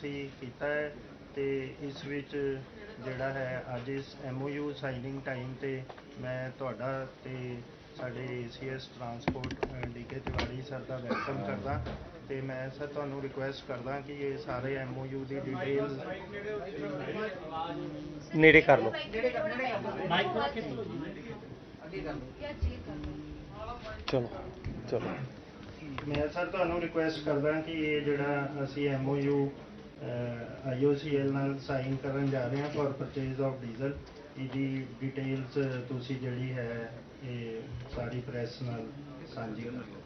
ਅਸੀਂ ਕੀਤਾ ਹੈ ਤੇ ਇਸ ਵਿੱਚ ਜਿਹੜਾ ਹੈ ਅੱਜ ਇਸ ਐਮਓਯੂ ਸਾਈਨਿੰਗ ਟਾਈਮ ਤੇ ਮੈਂ ਤੁਹਾਡਾ ਤੇ ਸਾਡੇ ACS transport DK Tiwari sir ਦਾ ਵੈਲਕਮ ਕਰਦਾ। ਤੇ ਮੈਂ ਸਰ ਤੁਹਾਨੂੰ ਰਿਕੁਐਸਟ ਕਰਦਾ ਕਿ ਇਹ ਸਾਰੇ ਐਮਓਯੂ ਦੀ ਡਿਟੇਲ ਨੇੜੇ ਕਰ ਲਓ। ਚਲੋ ਚਲੋ। ਮੈਂ ਸਰ ਤੁਹਾਨੂੰ ਰਿਕੁਐਸਟ ਕਰਦਾ ਕਿ ਇਹ ਜਿਹੜਾ ਅਸੀਂ ਐਮਓਯੂ ਆਈਓਸੀਐਲ ਨਾਲ ਸਾਈਨ ਕਰਨ ਜਾ ਰਹੇ ਹਾਂ ਫॉर ਪਰਚੇਜ਼ ਆਫ ਡੀਜ਼ਲ ਇਹਦੀ ਡਿਟੇਲਸ ਤੁਸੀਂ ਜਿਹੜੀ ਹੈ, ਇਹ ਸਾਰੀ ਪ੍ਰੈਸ ਨਾਲ ਸਾਂਝੀ ਕਰ ਲਓ।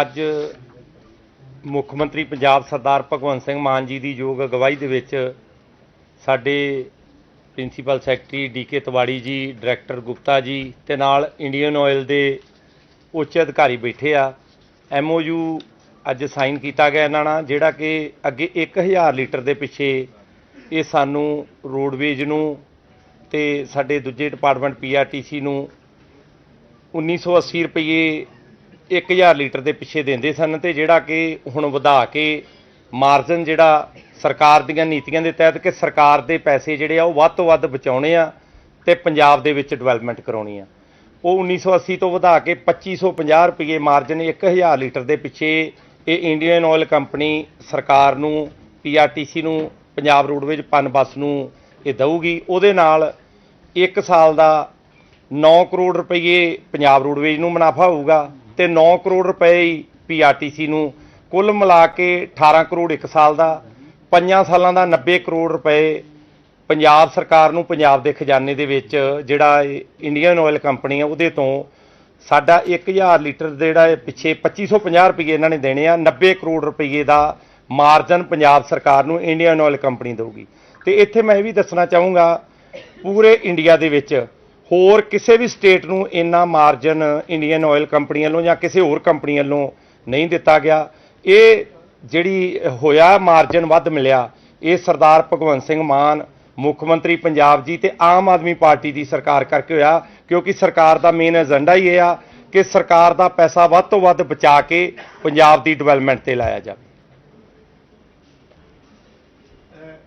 ਅੱਜ ਮੁੱਖ ਮੰਤਰੀ ਪੰਜਾਬ ਸਰਦਾਰ ਭਗਵੰਤ ਸਿੰਘ ਮਾਨ ਜੀ ਦੀ ਯੋਗ ਅਗਵਾਈ ਦੇ ਵਿੱਚ ਸਾਡੇ principal secretary D K Tiwari ji, director Gupta ਜੀ ਤੇ ਨਾਲ ਇੰਡੀਅਨ ਆਇਲ ਦੇ ਉੱਚ ਅਧਿਕਾਰੀ ਬੈਠੇ ਆ। ਐਮਓਯੂ ਅੱਜ ਸਾਈਨ ਕੀਤਾ ਗਿਆ ਇਹਨਾਂ ਨਾਲ, ਜਿਹੜਾ ਕਿ ਅੱਗੇ 1000 ਲੀਟਰ ਦੇ ਪਿੱਛੇ ਇਹ ਸਾਨੂੰ ਰੋਡਵੇਜ ਨੂੰ ਤੇ ਸਾਡੇ ਦੂਜੇ ਡਿਪਾਰਟਮੈਂਟ ਪੀਆਰਟੀਸੀ ਨੂੰ 1980 ਰੁਪਏ 1000 ਲੀਟਰ ਦੇ ਪਿੱਛੇ ਦਿੰਦੇ ਸਨ ਤੇ ਜਿਹੜਾ ਕਿ ਹੁਣ ਵਧਾ ਕੇ ਮਾਰਜਨ ਜਿਹੜਾ ਸਰਕਾਰ ਦੀਆਂ ਨੀਤੀਆਂ ਦੇ ਤਹਿਤ ਕਿ ਸਰਕਾਰ ਦੇ ਪੈਸੇ ਜਿਹੜੇ ਆ ਉਹ ਵੱਧ ਤੋਂ ਵੱਧ ਬਚਾਉਣੇ ਆ ਤੇ ਪੰਜਾਬ ਦੇ ਵਿੱਚ ਡਿਵੈਲਪਮੈਂਟ ਕਰਾਉਣੀ ਆ। ਉਹ 1980 ਤੋਂ ਵਧਾ ਕੇ 2550 ਰੁਪਏ ਮਾਰਜਨ 1000 ਲੀਟਰ ਦੇ ਪਿੱਛੇ ਇਹ ਇੰਡੀਅਨ ਆਇਲ ਕੰਪਨੀ ਸਰਕਾਰ ਨੂੰ ਪੀਆਰਟੀਸੀ ਨੂੰ, ਪੰਜਾਬ ਰੋਡਵੇਜ ਪਨ ਬੱਸ ਨੂੰ ਇਹ ਦਊਗੀ। ਉਹਦੇ ਨਾਲ 1 ਸਾਲ ਦਾ 9 ਕਰੋੜ ਰੁਪਏ ਪੰਜਾਬ ਰੋਡਵੇਜ ਨੂੰ ਮੁਨਾਫਾ ਹੋਊਗਾ ਤੇ 9 ਕਰੋੜ ਰੁਪਏ ਹੀ ਪੀਆਰਟੀਸੀ ਨੂੰ ਕੁੱਲ ਮਿਲਾ ਕੇ 18 ਕਰੋੜ 1 ਸਾਲ ਦਾ ਪੰਜਾਂ ਸਾਲਾਂ ਦਾ 90 ਕਰੋੜ ਰੁਪਏ ਪੰਜਾਬ ਸਰਕਾਰ ਨੂੰ ਪੰਜਾਬ ਦੇ ਖਜ਼ਾਨੇ ਦੇ ਵਿੱਚ ਜਿਹੜਾ ਇੰਡੀਅਨ ਆਇਲ ਕੰਪਨੀ ਆ, ਉਹਦੇ ਤੋਂ ਸਾਡਾ 1000 ਲੀਟਰ ਜਿਹੜਾ ਇਹ ਪਿੱਛੇ 2550 ਰੁਪਏ ਇਹਨਾਂ ਨੇ ਦੇਣੇ ਆ 90 ਕਰੋੜ ਰੁਪਏ ਦਾ ਮਾਰਜਨ ਪੰਜਾਬ ਸਰਕਾਰ ਨੂੰ ਇੰਡੀਅਨ ਆਇਲ ਕੰਪਨੀ ਦੇਊਗੀ। ਤੇ ਇੱਥੇ ਮੈਂ ਇਹ ਵੀ ਦੱਸਣਾ ਚਾਹੂੰਗਾ, ਪੂਰੇ ਇੰਡੀਆ ਦੇ ਵਿੱਚ ਹੋਰ ਕਿਸੇ ਵੀ ਸਟੇਟ ਨੂੰ ਇੰਨਾ ਮਾਰਜਨ ਇੰਡੀਅਨ ਆਇਲ ਕੰਪਨੀ ਵੱਲੋਂ ਜਾਂ ਕਿਸੇ ਹੋਰ ਕੰਪਨੀ ਵੱਲੋਂ ਨਹੀਂ ਦਿੱਤਾ ਗਿਆ। ਇਹ ਜਿਹੜੀ ਹੋਇਆ ਮਾਰਜਨ ਵੱਧ ਮਿਲਿਆ ਇਹ ਸਰਦਾਰ ਭਗਵੰਤ ਸਿੰਘ ਮਾਨ ਮੁੱਖ ਮੰਤਰੀ ਪੰਜਾਬ ਜੀ ਤੇ ਆਮ ਆਦਮੀ ਪਾਰਟੀ ਦੀ ਸਰਕਾਰ ਕਰਕੇ ਹੋਇਆ ਕਿਉਂਕਿ ਸਰਕਾਰ ਦਾ ਮੇਨ ਏਜੰਡਾ ਹੀ ਇਹ ਆ ਕਿ ਸਰਕਾਰ ਦਾ ਪੈਸਾ ਵੱਧ ਤੋਂ ਵੱਧ ਬਚਾ ਕੇ ਪੰਜਾਬ ਦੀ ਡਿਵੈਲਪਮੈਂਟ ਤੇ ਲਾਇਆ ਜਾਵੇ।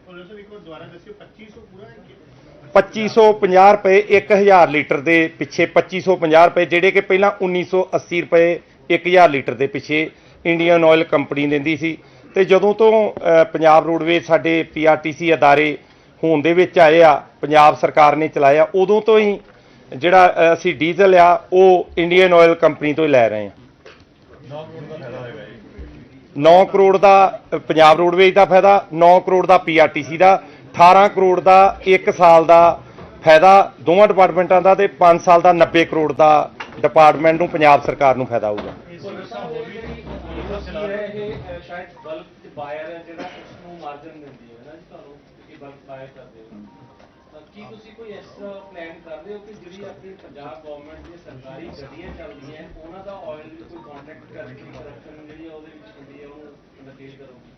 ਪੁਲਿਸ ਇੱਕ ਵਾਰ ਦੁਬਾਰਾ ਦੱਸਿਓ 2500 ਪੂਰਾ ਹੈ ਕਿ? 2550 ਰੁਪਏ 1000 ਲੀਟਰ ਦੇ ਪਿੱਛੇ 2550 ਰੁਪਏ ਜਿਹੜੇ ਕਿ ਪਹਿਲਾਂ 1980 ਰੁਪਏ 1000 ਲੀਟਰ ਦੇ ਪਿੱਛੇ ਇੰਡੀਅਨ ਆਇਲ ਕੰਪਨੀ ਦਿੰਦੀ ਸੀ। ਤੇ ਜਦੋਂ ਤੋਂ ਪੰਜਾਬ ਰੋਡਵੇਜ਼ ਸਾਡੇ ਪੀਆਰਟੀਸੀ ਅਦਾਰੇ ਹੋਣ ਦੇ ਵਿੱਚ ਆਏ ਆ, ਪੰਜਾਬ ਸਰਕਾਰ ਨੇ ਚਲਾਇਆ, ਉਦੋਂ ਤੋਂ ਹੀ ਜਿਹੜਾ ਅਸੀਂ ਡੀਜ਼ਲ ਆ, ਉਹ ਇੰਡੀਅਨ ਆਇਲ ਕੰਪਨੀ ਤੋਂ ਹੀ ਲੈ ਰਹੇ ਹਾਂ 9 ਕਰੋੜ ਦਾ ਪੰਜਾਬ ਰੋਡਵੇਜ਼ ਦਾ ਫਾਇਦਾ 9 ਕਰੋੜ ਦਾ ਪੀਆਰਟੀਸੀ ਦਾ 18 ਕਰੋੜ ਦਾ 1 ਸਾਲ ਦਾ ਫਾਇਦਾ ਦੋਵਾਂ ਡਿਪਾਰਟਮੈਂਟਾਂ ਦਾ ਤੇ 5 ਸਾਲ ਦਾ 90 ਕਰੋੜ ਦਾ ਡਿਪਾਰਟਮੈਂਟ ਨੂੰ ਪੰਜਾਬ ਸਰਕਾਰ ਨੂੰ ਫਾਇਦਾ ਹੋਊਗਾ। ਸ਼ਾਇਦ ਬਲਕ ਚ ਬਾਇਰ ਹੈ ਜਿਹੜਾ ਉਸ ਨੂੰ ਮਾਰਜਨ ਦਿੰਦੀ ਹੈ ਨਾ ਜੀ ਤੁਹਾਨੂੰ? ਕਿ ਬਲਕ ਬਾਇਰ ਕਰਦੇ ਹੋ। ਤਾਂ ਕੀ ਤੁਸੀਂ ਕੋਈ ਐਸਾ ਪਲਾਨ ਕਰਦੇ ਹੋ ਕਿ ਜਿਹੜੀ ਆਪਣੀ ਪੰਜਾਬ ਗਵਰਨਮੈਂਟ ਦੀਆਂ ਸਰਕਾਰੀ ਗੱਡੀਆਂ ਚੱਲਦੀਆਂ, ਉਹਨਾਂ ਦਾ ਆਇਲ ਦੀ ਕੋਈ ਕੰਟਰੈਕਟ ਕਰਕੇ ਕਰਪਸ਼ਨ ਜਿਹੜੀ ਉਹਦੇ ਵਿੱਚ ਹੁੰਦੀ ਹੈ ਉਹਨੂੰ ਨਕੇਲ ਕਰੋਗੇ?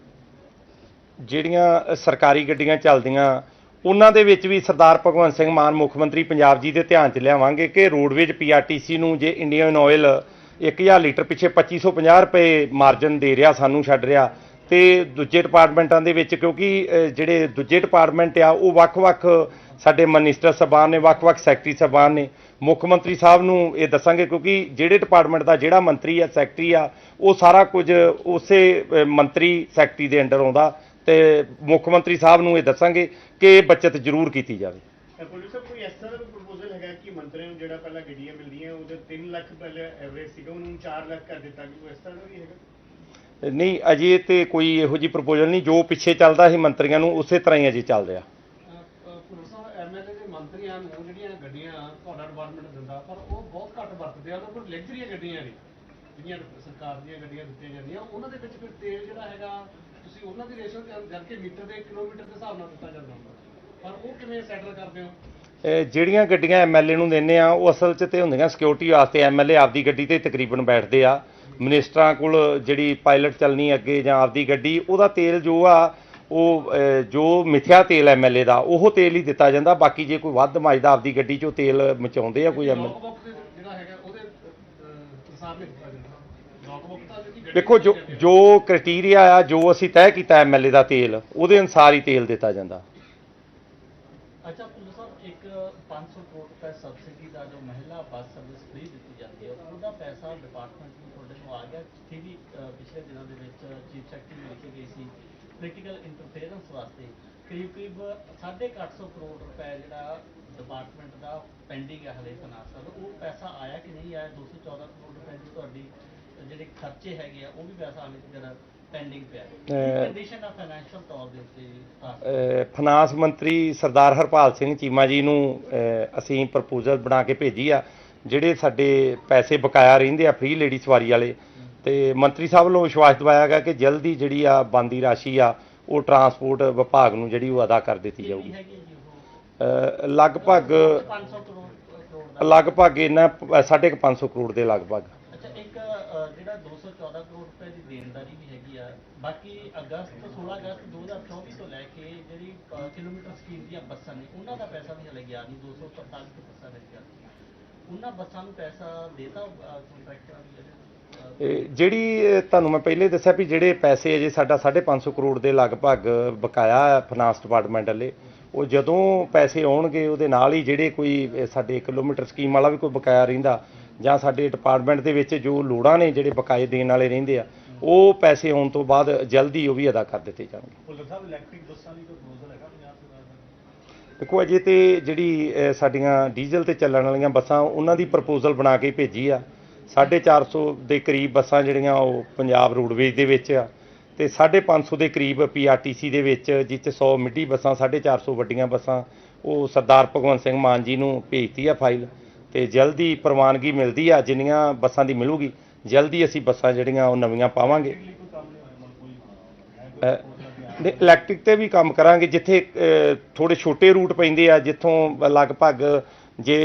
ਜਿਹੜੀਆਂ ਸਰਕਾਰੀ ਗੱਡੀਆਂ ਚੱਲਦੀਆਂ, ਉਹਨਾਂ ਦੇ ਵਿੱਚ ਵੀ ਸਰਦਾਰ ਭਗਵੰਤ ਸਿੰਘ ਮਾਨ ਮੁੱਖ ਮੰਤਰੀ ਪੰਜਾਬ ਜੀ ਦੇ ਧਿਆਨ 'ਚ ਲਿਆਵਾਂਗੇ ਕਿ ਰੋਡਵੇਜ ਪੀਆਰਟੀਸੀ ਨੂੰ ਜੇ ਇੰਡੀਅਨ ਆਇਲ 1000 ਲੀਟਰ ਪਿੱਛੇ 2550 ਰੁਪਏ ਮਾਰਜਨ ਦੇ ਰਿਹਾ, ਸਾਨੂੰ ਛੱਡ ਰਿਹਾ। ਤੇ ਦੂਜੇ ਡਿਪਾਰਟਮੈਂਟਾਂ ਦੇ ਵਿੱਚ, ਕਿਉਂਕਿ ਜਿਹੜੇ ਦੂਜੇ ਡਿਪਾਰਟਮੈਂਟ ਆ, ਉਹ ਵੱਖ-ਵੱਖ ਸਾਡੇ ਮਨਿਸਟਰ ਸਾਹਿਬਾਨ ਨੇ, ਵੱਖ-ਵੱਖ ਸੈਕਟਰੀ ਸਾਹਿਬਾਨ ਨੇ। ਮੁੱਖ ਮੰਤਰੀ ਸਾਹਿਬ ਨੂੰ ਇਹ ਦੱਸਾਂਗੇ, ਕਿਉਂਕਿ ਜਿਹੜੇ ਡਿਪਾਰਟਮੈਂਟ ਦਾ ਜਿਹੜਾ ਮੰਤਰੀ ਆ ਸੈਕਟਰੀ ਆ, ਉਹ ਸਾਰਾ ਕੁਝ ਉਸੇ ਮੰਤਰੀ ਸੈਕਟਰੀ ਦੇ ਅੰਡਰ ਆਉਂਦਾ। ਤੇ ਮੁੱਖ ਮੰਤਰੀ ਸਾਹਿਬ ਨੂੰ ਇਹ ਦੱਸਾਂਗੇ ਕਿ ਇਹ ਬੱਚਤ ਜ਼ਰੂਰ ਕੀਤੀ ਜਾਵੇ। ਪੁਲਿਸ ਸਾਹਿਬ ਕੋਈ ਇਸ ਤਰ੍ਹਾਂ ਦਾ ਪ੍ਰਪੋਜ਼ਲ ਹੈਗਾ ਕਿ ਮੰਤਰੀਆਂ ਨੂੰ ਜਿਹੜਾ ਪਹਿਲਾਂ ਗੱਡੀਆਂ ਮਿਲਦੀਆਂ ਉਹਦੇ 3 ਲੱਖ ਪਹਿਲੇ ਐਵਰੇਜ ਸੀਗਾ ਉਹਨੂੰ 4 ਲੱਖ ਕਰ ਦਿੱਤਾ ਕਿ ਕੋਈ ਇਸ ਤਰ੍ਹਾਂ ਦਾ ਵੀ ਹੈਗਾ? ਨਹੀਂ ਅਜੇ ਤੇ ਕੋਈ ਇਹੋ ਜੀ ਪ੍ਰਪੋਜ਼ਲ ਨਹੀਂ ਜੋ ਪਿੱਛੇ ਚੱਲਦਾ ਸੀ ਮੰਤਰੀਆਂ ਨੂੰ ਉਸੇ ਤਰ੍ਹਾਂ ਹੀ ਅਜੇ ਚੱਲ ਰਿਹਾ ਪੁਲਿਸ ਐਮਐਲਏ ਦੇ ਮੰਤਰੀਆਂ ਨੂੰ ਜਿਹੜੀਆਂ ਗੱਡੀਆਂ ਤੁਹਾਡਾ ਡਿਪਾਰਟਮੈਂਟ ਦਿੰਦਾ ਪਰ ਉਹ ਬਹੁਤ ਘੱਟ ਵਰਤਦੇ ਆ ਉਹਨਾਂ ਕੋਲ ਲਗਜ਼ਰੀਆਂ ਗੱਡੀਆਂ ਨੇ ਜਿਹੜੀਆਂ ਸਰਕਾਰ ਦੀਆਂ ਗੱਡੀਆਂ ਦਿੱਤੀਆਂ ਜਾਂਦੀਆਂ ਉਹਨਾਂ ਦੇ ਵਿੱਚ ਫਿਰ ਤੇਲ ਜਿਹੜਾ ਹੈਗਾ ਤੁਸੀਂ ਉਹਨਾਂ ਦੀ ਰੇਸ਼ੋ ਕਰਕੇ ਮੀਟਰ ਦੇ ਕਿਲੋਮੀਟਰ ਦੇ ਹਿਸਾਬ ਨਾਲ ਦਿੱਤਾ ਜਾਂਦਾ ਹੁੰਦਾ। ਪਰ ਉਹ ਕਿਵੇਂ ਸੈਟਲ ਕਰਦੇ ਹੋ? ਜਿਹੜੀਆਂ ਗੱਡੀਆਂ ਐਮਐਲਏ ਨੂੰ ਦਿੰਨੇ ਆ ਉਹ ਅਸਲ 'ਚ ਤੇ ਹੁੰਦੀਆਂ ਸਿਕਿਉਰਿਟੀ ਵਾਸਤੇ ਐਮਐਲਏ ਆਪਦੀ ਗੱਡੀ ਤੇ ਤਕਰੀਬਨ ਬੈਠਦੇ ਆ। ਮਿਨਿਸਟਰਾਂ ਕੋਲ ਜਿਹੜੀ ਪਾਇਲਟ ਚੱਲਣੀ ਅੱਗੇ ਜਾਂ ਆਪਦੀ ਗੱਡੀ ਉਹਦਾ ਤੇਲ ਜੋ ਆ ਉਹ ਜੋ ਮਿਥਿਆ ਤੇਲ ਐਮਐਲਏ ਦਾ ਉਹ ਤੇਲ ਹੀ ਦਿੱਤਾ ਜਾਂਦਾ। ਬਾਕੀ ਜੇ ਕੋਈ ਵੱਧ ਮੱਚਦਾ ਆਪਦੀ ਗੱਡੀ 'ਚੋਂ ਤੇਲ ਮਚਾਉਂਦੇ ਆ ਕੋਈ ਐਮਐਲਏ ਜਿਹੜਾ ਹੈਗਾ ਉਹਦੇ ਹਿਸਾਬ ਦਿੱਤਾ ਜਾਂਦਾ। ਦੇਖੋ ਜੋ। ਜੋ ਕ੍ਰਾਈਟੇਰੀਆ ਆ ਜੋ ਅਸੀਂ ਤੈਅ ਕੀਤਾ ਐਮਐਲਏ ਦਾ ਤੇਲ ਉਹਦੇ ਅਨੁਸਾਰ ਹੀ ਤੇਲ ਦਿੱਤਾ ਜਾਂਦਾ। ਅੱਛਾ ਪੁਲਿਸ ਸਾਹਿਬ, ਇੱਕ 500 ਕਰੋੜ ਰੁਪਏ ਸਬਸਿਡੀ ਦਾ ਜੋ ਮਹਿਲਾ ਬੱਸ ਸਰਵਿਸ ਫ੍ਰੀ ਦਿੱਤੀ ਜਾਂਦੀ ਹੈ, ਉਹਦਾ ਪੈਸਾ ਡਿਪਾਰਟਮੈਂਟ ਨੂੰ ਤੁਹਾਡੇ ਨੂੰ ਆ ਗਿਆ, ਜਿੱਥੇ ਵੀ ਪਿਛਲੇ ਦਿਨਾਂ ਦੇ ਵਿੱਚ ਚੀਫ ਸੈਕਟਰੀ ਮਿਲ ਕੇ ਗਈ ਸੀ ਪੋਲੀਟੀਕਲ ਇੰਟਰਫੇਰੈਂਸ ਵਾਸਤੇ। ਕਰੀਬ ਕਰੀਬ 850 ਕਰੋੜ ਰੁਪਏ ਜਿਹੜਾ ਡਿਪਾਰਟਮੈਂਟ ਦਾ ਪੈਂਡਿੰਗ ਹੈ ਹਲੇ ਫਾਈਨਾਂਸ ਦਾ, ਉਹ ਪੈਸਾ ਆਇਆ ਕਿ ਨਹੀਂ ਆਇਆ? 214 ਕਰੋੜ ਰੁਪਏ ਦੀ ਤੁਹਾਡੀ ਜਿਹੜੇ ਖਰਚੇ ਹੈਗੇ ਆ, ਉਹ ਵੀ ਪੈਸਾ ਹਲੇ ਤੇ ਜਿਹੜਾ ਪੈਂਡਿੰਗ ਪਿਆ ਹੈ। ਅਹ, ਕੰਡੀਸ਼ਨ ਆ ਫਾਈਨੈਂਸ਼ੀਅਲ ਤੌਰ ਦੇ ਉੱਤੇ ਖਾਸ ਅਹ ਫਾਈਨਾਂਸ ਮੰਤਰੀ ਸਰਦਾਰ ਹਰਪਾਲ ਸਿੰਘ ਚੀਮਾ ਜੀ ਨੂੰ ਅਸੀਂ ਪ੍ਰਪੋਜ਼ਲ ਬਣਾ ਕੇ ਭੇਜੀ ਆ ਜਿਹੜੇ ਸਾਡੇ ਪੈਸੇ ਬਕਾਇਆ ਰਹਿੰਦੇ ਆ ਫ੍ਰੀ ਲੇਡੀ ਸਵਾਰੀ ਵਾਲੇ। ਤੇ ਮੰਤਰੀ ਸਾਹਿਬ ਵੱਲੋਂ ਵਿਸ਼ਵਾਸ ਦਿਵਾਇਆ ਗਿਆ ਕਿ ਜਲਦੀ ਜਿਹੜੀ ਆ ਬੰਦੀ ਰਾਸ਼ੀ ਆ ਉਹ ਟਰਾਂਸਪੋਰਟ ਵਿਭਾਗ ਨੂੰ ਜਿਹੜੀ ਉਹ ਅਦਾ ਕਰ ਦਿੱਤੀ ਜਾਊਗੀ। ਲਗਭਗ 500 ਕਰੋੜ ਕਰੋੜ ਦਾ। ਲਗਭਗ ਇਹਨਾਂ 550 ਕਰੋੜ ਦੇ ਲਗਭਗ। ਅੱਛਾ ਇੱਕ ਜਿਹੜਾ 214 ਕਰੋੜ ਰੁਪਏ ਦੀ ਦੇਣਦਾਰੀ ਵੀ ਆ। ਬਾਕੀ ਅਗਸਤ 16 ਅਗਸਤ 2024 ਤੋਂ ਲੈ ਕੇ ਜਿਹੜੀ ਕਿਲੋਮੀਟਰ ਸਕੀਮ ਦੀਆਂ ਬੱਸਾਂ ਨੇ, ਉਹਨਾਂ ਦਾ ਪੈਸਾ ਵੀ ਹਲੇ ਗਿਆ ਨਹੀਂ 245 ਬੱਸਾਂ ਰਹਿ ਗਿਆ ਉਹਨਾਂ ਬੱਸਾਂ ਨੂੰ ਪੈਸਾ ਦੇਤਾ ਕੰਟਰੈਕਟਰਾਂ ਨੂੰ ਜਿਹੜੀ ਤੁਹਾਨੂੰ ਮੈਂ ਪਹਿਲੇ ਦੱਸਿਆ ਵੀ ਜਿਹੜੇ ਪੈਸੇ ਅਜੇ ਸਾਡਾ 550 ਕਰੋੜ ਦੇ ਲਗਭਗ ਬਕਾਇਆ ਫਾਈਨਾਂਸ ਡਿਪਾਰਟਮੈਂਟ ਵਾਲੇ, ਉਹ ਜਦੋਂ ਪੈਸੇ ਆਉਣਗੇ, ਉਹਦੇ ਨਾਲ ਹੀ ਜਿਹੜੇ ਕੋਈ ਸਾਡੇ ਕਿਲੋਮੀਟਰ ਸਕੀਮ ਵਾਲਾ ਵੀ ਕੋਈ ਬਕਾਇਆ ਰਹਿੰਦਾ, ਜਾਂ ਸਾਡੇ ਡਿਪਾਰਟਮੈਂਟ ਦੇ ਵਿੱਚ ਜੋ ਲੋੜਾਂ ਨੇ ਜਿਹੜੇ ਬਕਾਏ ਦੇਣ ਵਾਲੇ ਰਹਿੰਦੇ ਆ ਉਹ ਪੈਸੇ ਆਉਣ ਤੋਂ ਬਾਅਦ ਜਲਦੀ ਉਹ ਵੀ ਅਦਾ ਕਰ ਦਿੱਤੇ ਜਾਣਗੇ। ਭੁੱਲਰ ਸਾਹਿਬ ਇਲੈਕਟ੍ਰਿਕ ਬੱਸਾਂ ਦੀ ਕੋਈ ਪ੍ਰਪੋਜ਼ਲ ਹੈਗਾ ਪੰਜਾਬ ਸਰਕਾਰ ਦਾ? ਦੇਖੋ ਅਜੇ ਤੇ ਜਿਹੜੀ ਸਾਡੀਆਂ ਡੀਜ਼ਲ ਤੇ ਚੱਲਣ ਵਾਲੀਆਂ ਬੱਸਾਂ ਉਹਨਾਂ ਦੀ ਪ੍ਰਪੋਜ਼ਲ ਬਣਾ ਕੇ ਭੇਜੀ ਆ। 450 ਦੇ ਕਰੀਬ ਬੱਸਾਂ ਜਿਹੜੀਆਂ ਉਹ ਪੰਜਾਬ ਰੋਡਵੇਜ਼ ਦੇ ਵਿੱਚ ਆ। ਤੇ 550 ਦੇ ਕਰੀਬ ਪੀਆਰਟੀਸੀ ਦੇ ਵਿੱਚ 'ਚ 100 ਮਿੱਡੀ ਬੱਸਾਂ 450 ਵੱਡੀਆਂ ਬੱਸਾਂ ਉਹ ਸਰਦਾਰ ਭਗਵੰਤ ਸਿੰਘ ਮਾਨ ਜੀ ਨੂੰ ਭੇਜਤੀ ਆ ਫਾਈਲ। ਤੇ ਜਲਦੀ ਪ੍ਰਵਾਨਗੀ ਮਿਲਦੀ ਆ ਜਿੰਨੀਆਂ ਬੱਸਾਂ ਦੀ ਮਿਲੂਗੀ। ਜਲਦੀ ਅਸੀਂ ਬੱਸਾਂ ਜਿਹੜੀਆਂ ਉਹ ਨਵੀਆਂ ਪਾਵਾਂਗੇ। ਨੇ ਇਲੈਕਟ੍ਰਿਕ ਤੇ ਵੀ ਕੰਮ ਕਰਾਂਗੇ ਜਿੱਥੇ ਅਹ, ਥੋੜੇ ਛੋਟੇ ਰੂਟ ਪੈਂਦੇ ਆ ਜਿੱਥੋਂ ਲਗਭਗ ਜੇ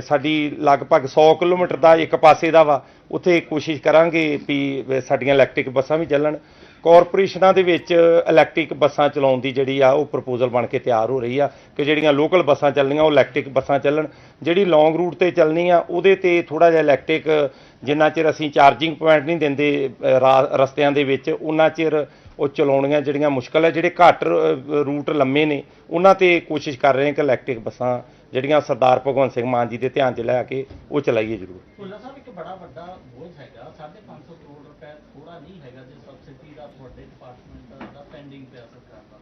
ਸਾਡੀ ਲਗਭਗ 100 ਕਿਲੋਮੀਟਰ ਦਾ ਇੱਕ ਪਾਸੇ ਦਾ ਵਾ ਉੱਥੇ ਕੋਸ਼ਿਸ਼ ਕਰਾਂਗੇ ਵੀ ਸਾਡੀਆਂ ਇਲੈਕਟ੍ਰਿਕ ਬੱਸਾਂ ਵੀ ਚੱਲਣ। ਕਾਰਪੋਰੇਸ਼ਨਾਂ ਦੇ ਵਿੱਚ ਇਲੈਕਟ੍ਰਿਕ ਬੱਸਾਂ ਚਲਾਉਣ ਦੀ ਜਿਹੜੀ ਆ ਉਹ ਪ੍ਰਪੋਜ਼ਲ ਬਣ ਕੇ ਤਿਆਰ ਹੋ ਰਹੀ ਆ ਕਿ ਜਿਹੜੀਆਂ ਲੋਕਲ ਬੱਸਾਂ ਚੱਲਣੀਆਂ, ਉਹ ਇਲੈਕਟ੍ਰਿਕ ਬੱਸਾਂ ਚੱਲਣ। ਜਿਹੜੀ ਲੌਂਗ ਰੂਟ ਤੇ ਚੱਲਣੀ ਆ, ਉਹਦੇ ਤੇ ਥੋੜਾ ਜਿਹਾ ਇਲੈਕਟ੍ਰਿਕ ਜਿੰਨਾ ਚਿਰ ਅਸੀਂ ਚਾਰਜਿੰਗ ਪੁਆਇੰਟ ਨਹੀਂ ਦਿੰਦੇ ਰਾ- ਰਸਤਿਆਂ ਦੇ ਵਿੱਚ, ਉਹਨਾਂ ਚਿਰ ਉਹ ਚਲਾਉਣੀਆਂ ਜਿਹੜੀਆਂ ਮੁਸ਼ਕਲ ਹੈ ਜਿਹੜੇ ਘੱਟ ਰੂਟ ਲੰਮੇ ਨੇ, ਉਹਨਾਂ ਤੇ ਕੋਸ਼ਿਸ਼ ਕਰ ਰਹੇ ਹਾਂ ਕਿ ਇਲੈਕਟ੍ਰਿਕ ਬੱਸਾਂ ਜਿਹੜੀਆਂ ਸਰਦਾਰ ਭਗਵੰਤ ਸਿੰਘ ਮਾਨ ਜੀ ਦੇ ਧਿਆਨ 'ਚ ਲੈ ਕੇ ਉਹ ਚਲਾਈਏ ਜ਼ਰੂਰ। ਭੁੱਲਰ ਸਾਹਿਬ, ਇੱਕ ਬੜਾ ਵੱਡਾ ਬੋਝ ਹੈਗਾ। 550 ਕਰੋੜ ਰੁਪਏ ਥੋੜਾ ਨਹੀਂ ਹੈਗਾ ਜੇ ਸਬਸਿਡੀ ਦਾ ਤੁਹਾਡੇ ਡਿਪਾਰਟਮੈਂਟ ਦਾ ਪੈਂਡਿੰਗ ਪਿਆ ਸਰਕਾਰ ਦਾ।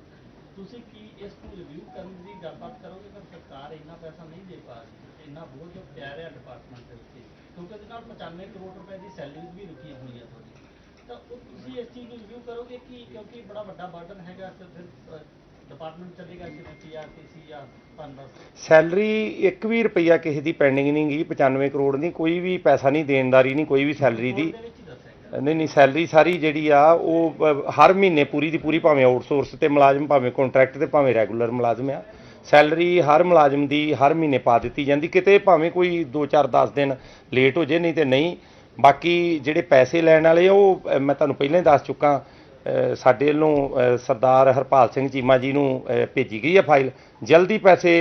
ਤੁਸੀਂ ਕੀ ਇਸ ਨੂੰ ਰਿਵਿਊ ਕਰਨ ਦੀ ਗੱਲਬਾਤ ਕਰੋਗੇ? ਪਰ ਸਰਕਾਰ ਇੰਨਾ ਪੈਸਾ ਨਹੀਂ ਦੇ ਪਾ ਰਹੀ। ਇੰਨਾ ਬੋਝ ਪੈ ਰਿਹਾ ਡਿਪਾਰਟਮੈਂਟ ਦੇ ਉੱਤੇ। ਕਿਉਂਕਿ ਇਹਦੇ ਨਾਲ 95 ਕਰੋੜ ਰੁਪਏ ਦੀ ਸੈਲਰੀ ਵੀ ਰੁਕੀ ਹੋਈ ਹੈ ਤੁਹਾਡੀ ਤਾਂ ਤੁਸੀਂ ਇਸ ਚੀਜ਼ ਨੂੰ ਰਿਵਿਊ ਕਰੋਗੇ ਕਿ ਕਿਉਂਕਿ ਬੜਾ ਵੱਡਾ ਬਰਡਨ ਹੈਗਾ। ਤੇ ਫਿਰ ਡਿਪਾਰਟਮੈਂਟ ਚੱਲੇਗਾ ਸਿਰਫ ਪੀਆਰਟੀਸੀ ਜਾਂ ਪਨਬਸ ਸੈਲਰੀ ਇੱਕ ਵੀ ਰੁਪਈਆ ਕਿਸੇ ਦੀ ਪੈਂਡਿੰਗ ਨਹੀਂ ਗਈ 95 ਕਰੋੜ ਦੀ ਕੋਈ ਵੀ ਪੈਸਾ ਨਹੀਂ ਦੇਣਦਾਰੀ ਨਹੀਂ ਕੋਈ ਵੀ ਸੈਲਰੀ ਦੀ। ਨਹੀਂ ਨਹੀਂ ਸੈਲਰੀ ਸਾਰੀ ਜਿਹੜੀ ਆ ਉਹ ਹਰ ਮਹੀਨੇ ਪੂਰੀ ਦੀ ਪੂਰੀ ਭਾਵੇਂ ਆਊਟਸੋਰਸ ਤੇ ਮੁਲਾਜ਼ਮ ਭਾਵੇਂ ਕੰਟਰੈਕਟ ਤੇ ਭਾਵੇਂ ਰੈਗੂਲਰ ਮੁਲਾਜ਼ਮ ਆ। ਸੈਲਰੀ ਹਰ ਮੁਲਾਜ਼ਮ ਦੀ ਹਰ ਮਹੀਨੇ ਪਾ ਦਿੱਤੀ ਜਾਂਦੀ ਕਿਤੇ ਭਾਵੇਂ ਕੋਈ 2-4 10 ਦਿਨ ਲੇਟ ਹੋ ਜੇ ਨਹੀਂ ਤੇ ਨਹੀਂ। ਬਾਕੀ ਜਿਹੜੇ ਪੈਸੇ ਲੈਣ ਵਾਲੇ ਉਹ ਮੈਂ ਤੁਹਾਨੂੰ ਪਹਿਲਾਂ ਹੀ ਦੱਸ ਚੁੱਕਾ ਸਾਡੇ ਵੱਲੋਂ ਸਰਦਾਰ ਹਰਪਾਲ ਸਿੰਘ ਚੀਮਾ ਜੀ ਨੂੰ ਭੇਜੀ ਗਈ ਹੈ ਫਾਈਲ। ਜਲਦੀ ਪੈਸੇ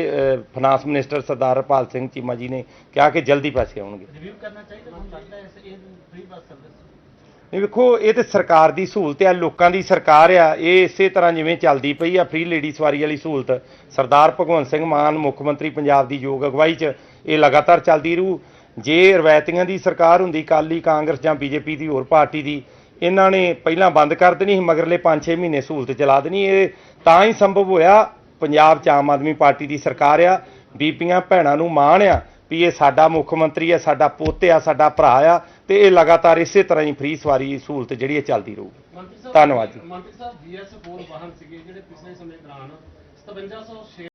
ਫਾਈਨਾਂਸ ਮਿਨਿਸਟਰ ਸਰਦਾਰ ਹਰਪਾਲ ਸਿੰਘ ਚੀਮਾ ਜੀ ਨੇ ਕਿਹਾ ਕਿ ਜਲਦੀ ਪੈਸੇ ਆਉਣਗੇ। ਰਿਵਿਊ ਕਰਨਾ ਚਾਹੀਦਾ ਤੁਹਾਨੂੰ ਲੱਗਦਾ ਹੈ ਇਸ ਇਹ ਫ੍ਰੀ ਬੱਸ ਸਰਵਿਸ ਨਹੀਂ ਵੇਖੋ ਇਹ ਤੇ ਸਰਕਾਰ ਦੀ ਸਹੂਲਤ ਆ ਲੋਕਾਂ ਦੀ ਸਰਕਾਰ ਆ ਇਹ ਇਸੇ ਤਰ੍ਹਾਂ ਜਿਵੇਂ ਚੱਲਦੀ ਪਈ ਆ ਫ੍ਰੀ ਲੇਡੀ ਸਵਾਰੀ ਵਾਲੀ ਸਹੂਲਤ। ਸਰਦਾਰ ਭਗਵੰਤ ਸਿੰਘ ਮਾਨ ਮੁੱਖ ਮੰਤਰੀ ਪੰਜਾਬ ਦੀ ਯੋਗ ਅਗਵਾਈ 'ਚ ਇਹ ਲਗਾਤਾਰ ਚੱਲਦੀ ਰਹੂ। ਜੇ ਰਵਾਇਤੀਆਂ ਦੀ ਸਰਕਾਰ ਹੁੰਦੀ ਕਾਲੀ ਕਾਂਗਰਸ ਜਾਂ ਬੀਜੇਪੀ ਦੀ ਹੋਰ ਪਾਰਟੀ ਦੀ ਇਹਨਾਂ ਨੇ ਪਹਿਲਾਂ ਬੰਦ ਕਰ ਦੇਣੀ ਸੀ ਮਗਰਲੇ 5-6 ਮਹੀਨੇ ਸਹੂਲਤ ਚਲਾ ਦੇਣੀ ਇਹ ਤਾਂ ਹੀ ਸੰਭਵ ਹੋਇਆ ਪੰਜਾਬ 'ਚ ਆਮ ਆਦਮੀ ਪਾਰਟੀ ਦੀ ਸਰਕਾਰ ਆ ਬੀਬੀਆਂ ਭੈਣਾਂ ਨੂੰ ਮਾਣ ਆ ਵੀ ਇਹ ਸਾਡਾ ਮੁੱਖ ਮੰਤਰੀ ਆ ਸਾਡਾ ਪੁੱਤ ਆ ਸਾਡਾ ਭਰਾ ਆ ਤੇ ਇਹ ਲਗਾਤਾਰ ਇਸੇ ਤਰ੍ਹਾਂ ਹੀ ਫ੍ਰੀ ਸਵਾਰੀ ਸਹੂਲਤ ਜਿਹੜੀ ਇਹ ਚੱਲਦੀ ਰਹੂਗੀ ਧੰਨਵਾਦ ਜੀ। ਮੰਤਰੀ ਸਾਹਿਬ ਜੀਐਸ 4 ਵਾਹਨ ਸੀਗੇ ਜਿਹੜੇ ਪਿਛਲੇ ਸਮੇਂ ਦੌਰਾਨ 5706